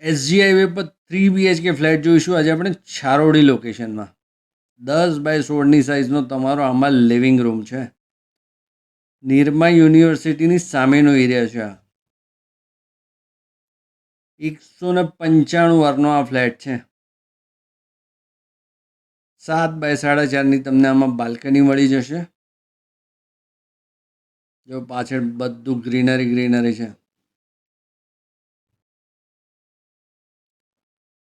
SG highway પર three BHK flat જોઈશું. આજે આપણે છારોડી લોકેશનમાં દસ બાય સોળની સાઇઝનો તમારો આમાં લિવિંગ રૂમ છે. નિરમા યુનિવર્સિટીની સામેનો એરિયા છે આ. એકસો ને પંચાણું વારનો આ ફ્લેટ છે. સાત બાય સાડા ચારની તમને આમાં બાલ્કની મળી જશે. જો પાછળ બધું ગ્રીનરી ગ્રીનરી છે.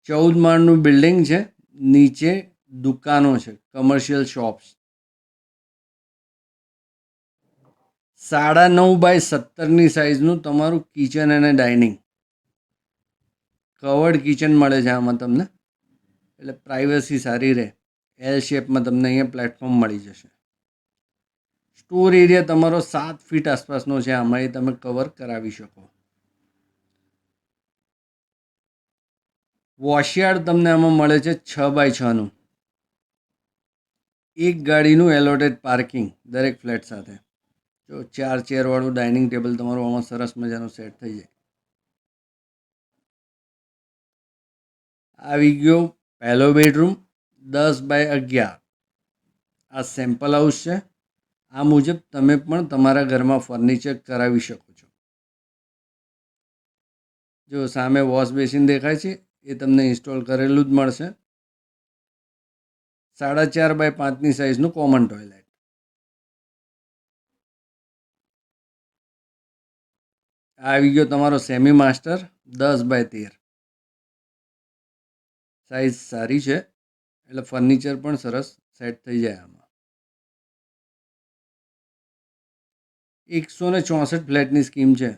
ચૌદ માળનું બિલ્ડિંગ છે, નીચે દુકાનો છે કમર્શિયલ શોપ્સ સાડા નવ બાય સત્તરની સાઇઝનું તમારું કિચન અને ડાઇનિંગ કવર્ડ કિચન મળે છે આમાં તમને. એટલે પ્રાઇવસી સારી રહે. એલ શેપમાં તમને અહીંયા પ્લેટફોર્મ મળી જશે. સ્ટોર એરિયા તમારો સાત ફીટ આસપાસનો છે, આમાં એ તમે કવર કરાવી શકો. વોશયાર્ડ તમને આમાં મળે છે છ બાય છનું એક ગાડીનું એલોટેડ પાર્કિંગ દરેક ફ્લેટ સાથે. જો ચાર ચેરવાળું ડાઇનિંગ ટેબલ તમારું આમાં સરસ મજાનું સેટ થઈ જાય. આવી ગયો પહેલો બેડરૂમ દસ બાય અગિયાર. આ સેમ્પલ હાઉસ છે. આ મુજબ તમે પણ તમારા ઘરમાં ફર્નિચર કરાવી શકો છો. જો સામે વોશ બેસિન દેખાય છે એ તમને ઇન્સ્ટોલ કરેલું જ મળશે. સાડા ચાર બાય પાંચની સાઇઝનું કોમન ટોયલેટ આવી ગયો તમારો સેમી માસ્ટર દસ બાય તેર. સાઇઝ સારી છે, એટલે ફર્નિચર પણ સરસ સેટ થઈ જાય આમાં. એકસો ને ચોસઠ ફ્લેટની સ્કીમ છે.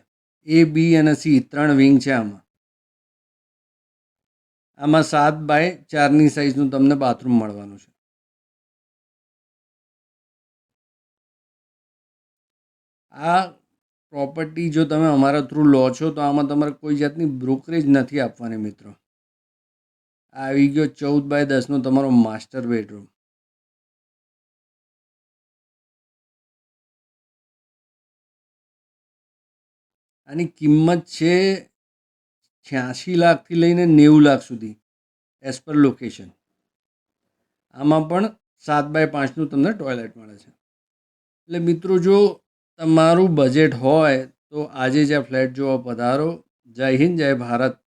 એ બી અને સી ત્રણ વિંગ છે આમાં. આમાં સાત બાય ચારની સાઇઝનું તમને બાથરૂમ મળવાનું છે. આ પ્રોપર્ટી જો તમે અમારા થ્રુ લો છો તો આમાં તમારે કોઈ જાતની બ્રોકરેજ નથી આપવાની મિત્રો. આવી ગયો ચૌદ બાય દસનો તમારો માસ્ટર બેડરૂમ આની કિંમત છે છ્યાસી લાખથી લઈને નેવું લાખ સુધી એઝ પર લોકેશન આમાં પણ સાત બાય પાંચનું તમને ટોયલેટ મળે છે. એટલે મિત્રો, જો તમારું બજેટ હોય, તો આજે જ આ ફ્લેટ જોવા પધારો. જય હિન્દ, જય ભારત.